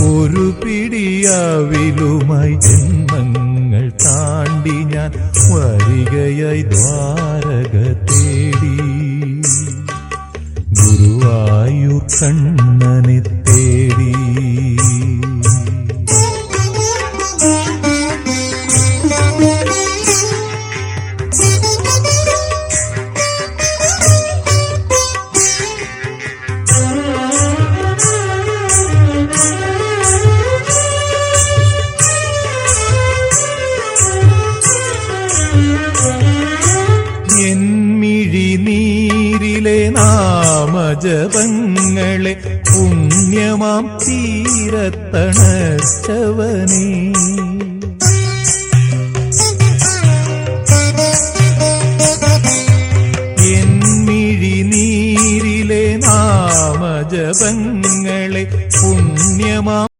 ഒരു പിടിയാവിലുമായി ജന്മങ്ങൾ താണ്ടി ഞാൻ വരികയായി ദ്വാരക തേടി. ഗുരുവായു കണ്ണനെ തേടി. എന്മിഴി നീരിലെ നാമജപങ്ങളെ പുണ്യമാം തീരത്തണച്ചവനേ. നാമജപങ്ങളെ പുണ്യമാം